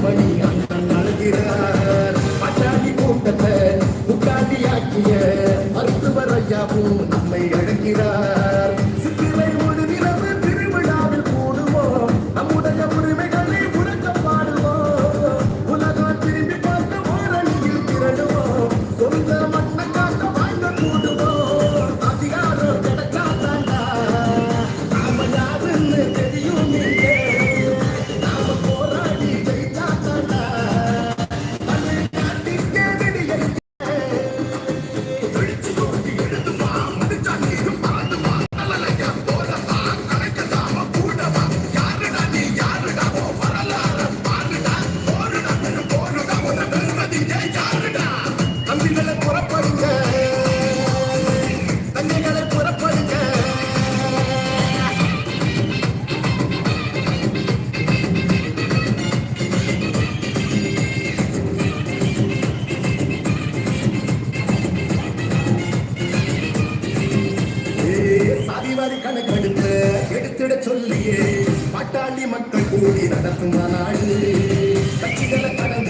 Спасибо. என்ன எடுத்திட சொல்லியே பாட்டாளி மக்கள் கூடி நடத்தும் நாடு. கட்சிகளை கடந்து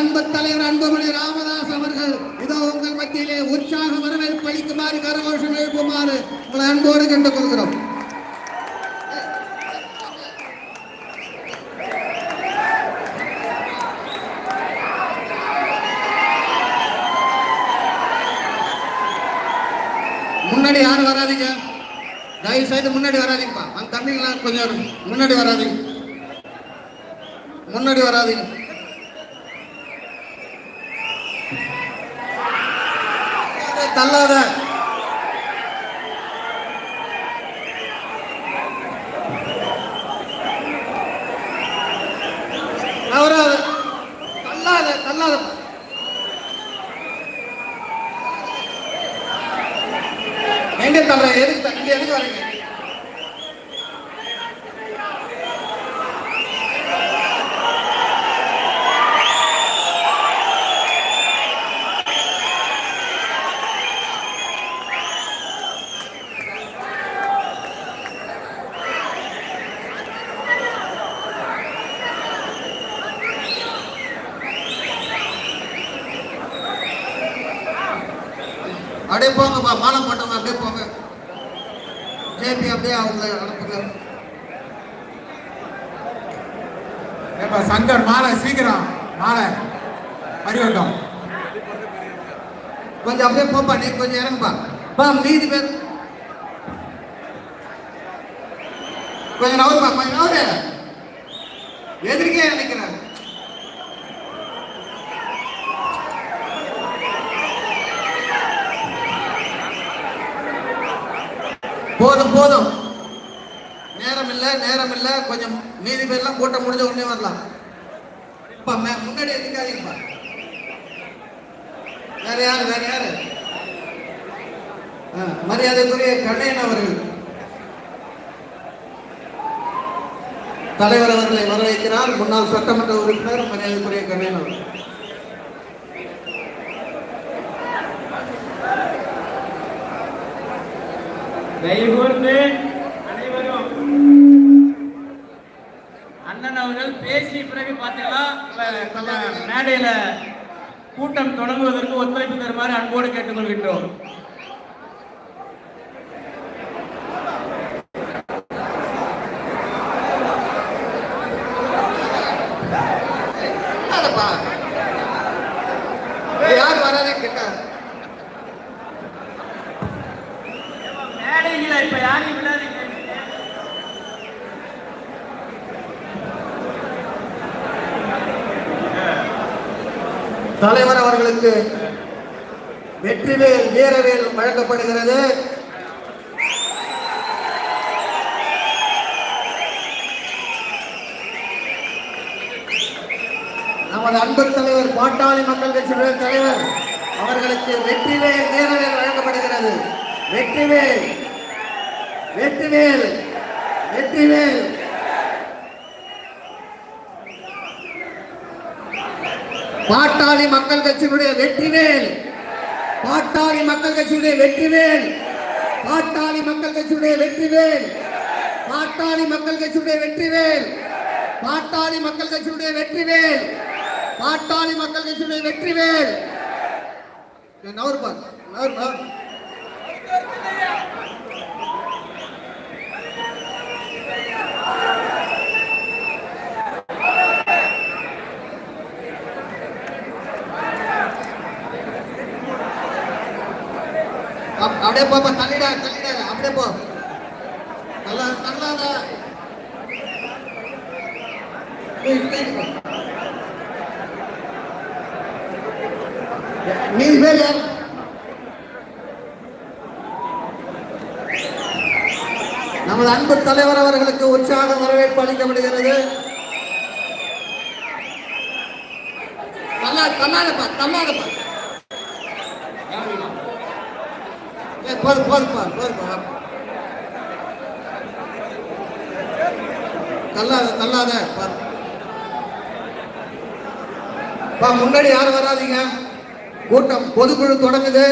அன்பு தலைவர் அன்புமணி ராமதாஸ் அவர்கள் இதோ உங்கள் மத்தியிலே உற்சாக வரவேற்பு அளிக்குமாறு கரகோஷம் எழுப்புமாறு உங்களை அன்போடு கண்டு கொள்கிறோம். முன்னாடி யாரும் வராதிங்க. தயவு செய்து முன்னாடி வராதிங்கப்பா. அந்த தண்ணிலாம் கொஞ்சம் முன்னாடி வராதிங்க. முன்னாடி வராதிங்க. தள்ளாத அப்படியே போங்கப்பா மாலை போட்டவங்க அப்படியே போங்க. ஜேபி அப்படியே அவங்க அனுப்புங்க. ஏப்பா சங்கர் மாலை சீக்கிரம் மாலை. அறிவட்டம் கொஞ்சம் அப்படியே போப்பா நீ கொஞ்சம் இறங்குப்பா. பா மீதி பேர். கொஞ்சம் நவருப்பா கொஞ்சம் நவரு எதிர்க்கே நினைக்கிறேன். போதும் போதும். நேரம் இல்லை நேரம் இல்ல கொஞ்சம் மீதி பேர்லாம் கூட்டம் முடிஞ்ச உடனே வரலாம். இப்ப மே- முன்னாடி எதுக்காதீங்கப்பா வேற யாரு வேற யாரு? மரியாதைக்குரிய கண்ணையன் அவர்கள். தலைவர் அவர்களை வரவேற்கிறார். முன்னாள் சட்டமன்ற உறுப்பினர் மரியாதைக்குரிய கண்ணையன் அவர்கள். தயவுகூர்ந்து அனைவரும். அண்ணன் அவர்கள் பேசிய பிறகு பார்த்தீங்கன்னா இப்ப நம்ம மேடையில கூட்டம் தொடங்குவதற்கு ஒத்துழைப்பு தருமாறு அன்போடு கேட்டுக்கொள்கின்றோம். தலைவர் அவர்களுக்கு வெற்றிவேல் வீரவேல் வழங்கப்படுகிறது. நமது அன்பு தலைவர் பாட்டாளி மக்கள் கட்சி தலைவர் அவர்களுக்கு வெற்றிவேல் வீரவேல் வழங்கப்படுகிறது. வெற்றிவேல் வெற்றிவேல் வெற்றிவேல். பாட்டாளி மக்கள் கட்சியினுடைய வெற்றிவேல். பாட்டாளி மக்கள் கட்சியுடைய வெற்றிவேல். பாட்டாளி மக்கள் கட்சியுடைய வெற்றிவேல். பாட்டாளி மக்கள் கட்சியுடைய வெற்றிவேல். பாட்டாளி மக்கள் கட்சியுடைய வெற்றிவேல். பாட்டாளி மக்கள் கட்சியுடைய வெற்றிவேல். நவர்பா நவர்பா அப்- அப்படியே போப்பா தள்ளிடா தள்ளிடா அப்படியே போ. தள்ளா தள்ளாத நீ போ. பேர் யார் நமது அன்பு தலைவர் அவர்களுக்கு உற்சாக வரவேற்பு அளிக்கப்படுகிறது. தள்ளாடப்பா தள்ளாடப்பா தள்ளாதப்பா ஏய், போது தள்ளாத தள்ளாத பாரு. பா முன்னாடி யாரும் வராதீங்க. கூட்டம் பொதுக்குழு தொடங்குது.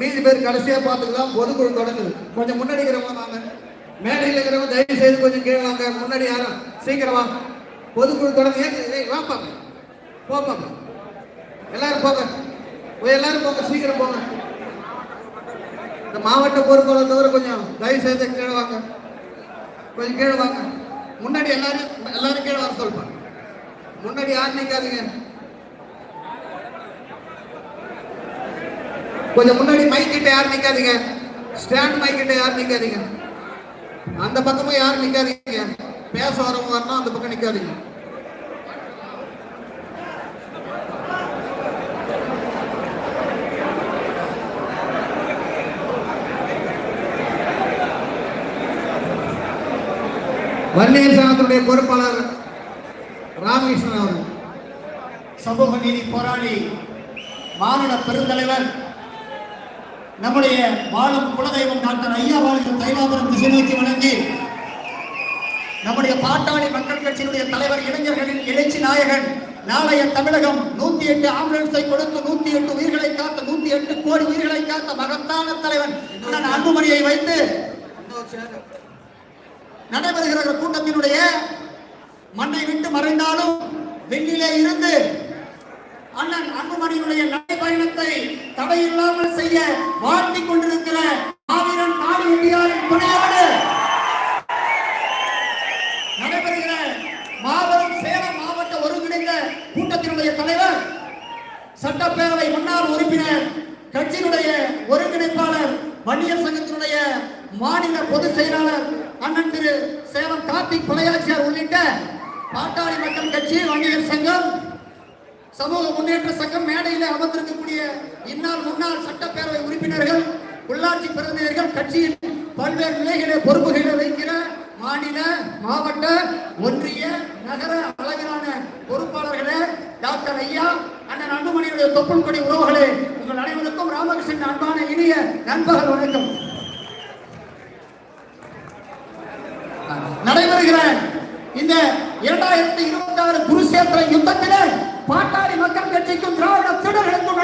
மீதி பேர் கடைசியா பார்த்துக்கலாம் பொதுக்குழு தொடங்குது. கொஞ்சம் முன்னாடி இருக்கிறவங்க வாங்க. மேடையில் இருக்கிறவங்க தயவு செய்து கொஞ்சம் கீழே வாங்க. முன்னாடி யாரும்? சீக்கிரம் வாங்க பொதுக்குழு தொடங்கு. வாப்பாங்க போப்பாங்க எல்லாரும் போங்க. எல்லாரும் போங்க. சீக்கிரம் போங்க. இந்த மாவட்ட பொறுப்பாளர் தவிர கொஞ்சம் தயவு செய்து கீழே வாங்க. கொஞ்சம் கீழே வாங்க. முன்னாடி எல்லாரும் எல்லாரும் கீழே வர சொல்லுவாங்க முன்னாடி யார் நிற்காதீங்க கொஞ்சம் முன்னாடி மைக் கிட்ட யார் நிக்காதீங்க. ஸ்டாண்ட் மைக் கிட்ட யார் நிக்காதீங்க. அந்த பக்கமும் யார் நிக்காதீங்க. பேச வரவங்க வரணும் அந்த பக்கம் நிக்காதீங்க. வன்னியர் சங்கத்தினுடைய பொறுப்பாளர் ராமகிருஷ்ணன் அவர்கள். சமூக நீதி போராளி மாநில பெருந்தலைவர் நம்முடைய வாழும் குலதெய்வம் டாக்டர் ஐயா வாழ்க்கை தைலாபுரம் திசை வழங்கி நம்முடைய பாட்டாளி மக்கள் கட்சியினுடைய தலைவர் இளைஞர்களின் எழுச்சி நாயகன் நாளைய தமிழகம் நூத்தி எட்டு ஆம்புலன்ஸை கொடுத்து நூத்தி எட்டு உயிர்களை காத்த நூத்தி எட்டு கோடி உயிர்களை காத்த மகத்தான தலைவன் அன்புமணியை வைத்து நடைபெறுகிற கூட்டத்தினுடைய மண்ணை விட்டு மறைந்தாலும் வெண்ணிலே இருந்து அண்ணன் அன்புமணியினுடைய நடைபயணத்தை தடையில்லாமல் செய்ய வாழ்த்திக் கொண்டிருக்கிற மாவீரன் நாடு இந்தியாவின் துணையோடு நடைபெறுகிற மாபெரும் சேலம் மாவட்ட ஒருங்கிணைந்த கூட்டத்தினுடைய தலைவர் சட்டப்பேரவை முன்னாள் உறுப்பினர் கட்சியினுடைய ஒருங்கிணைப்பாளர் வன்னியர் சங்கத்தினுடைய மாநில பொதுச் செயலாளர் அண்ணன் திரு சேலம் கார்த்திக் பழையாச்சியார் உள்ளிட்ட பாட்டாளி மக்கள் கட்சி வணிகர் சங்கம் சமூக முன்னேற்ற சங்கம் மேடையில் அமர்ந்திருக்கக்கூடிய இந்நாள் முன்னாள் சட்டப்பேரவை உறுப்பினர்கள் உள்ளாட்சி பிரதிநிதிகள் கட்சியின் பல்வேறு நிலைகளை பொறுப்புகளை வைக்கிற மாநில மாவட்ட ஒன்றிய நகர அளவிலான பொறுப்பாளர்களே டாக்டர் ஐயா அண்ணன் அன்புமணியுடைய தொப்புள் கொடி உறவுகளே உங்கள் அனைவருக்கும் ராமகிருஷ்ணன் அன்பான இனிய நண்பர்கள் வணக்கம். நடைபெறுகிற இந்த இரண்டாயிரத்தி இருபத்தி ஆறு குருஷேத்திர யுத்தத்திலே பாட்டாளி மக்கள் கட்சிக்கும் திராவிட திருடர்களுக்கும்